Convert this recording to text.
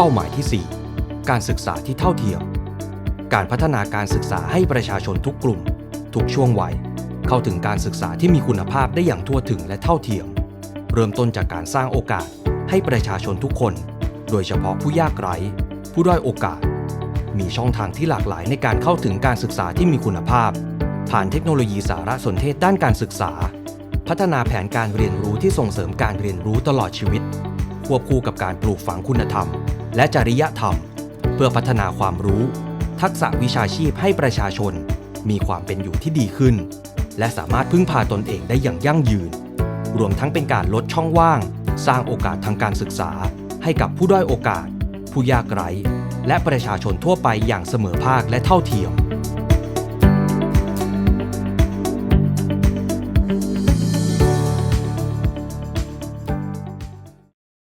เป้าหมายที่ 4 การศึกษาที่เท่าเทียม การพัฒนาการศึกษาให้ประชาชนทุกกลุ่ม ทุกช่วงวัย เข้าถึงการศึกษาที่มีคุณภาพได้อย่างทั่วถึงและเท่าเทียม เริ่มต้นจากการสร้างโอกาสให้ประชาชนทุกคน โดยเฉพาะผู้ยากไร้ ผู้ด้อยโอกาส มีช่องทางที่หลากหลายในการเข้าถึงการศึกษาที่มีคุณภาพ ผ่านเทคโนโลยีสารสนเทศด้านการศึกษา พัฒนาแผนการเรียนรู้ที่ส่งเสริมการเรียนรู้ตลอดชีวิตควบคู่กับการปลูกฝังคุณธรรม และจริยธรรม เพื่อพัฒนาความรู้ ทักษะวิชาชีพให้ประชาชน มีความเป็นอยู่ที่ดีขึ้น และสามารถพึ่งพาตนเองได้อย่างยั่งยืน รวมทั้งเป็นการลดช่องว่าง สร้างโอกาสทางการศึกษา ให้กับผู้ด้อยโอกาส ผู้ยากไร้และประชาชนทั่วไปอย่างเสมอภาคและเท่าเทียม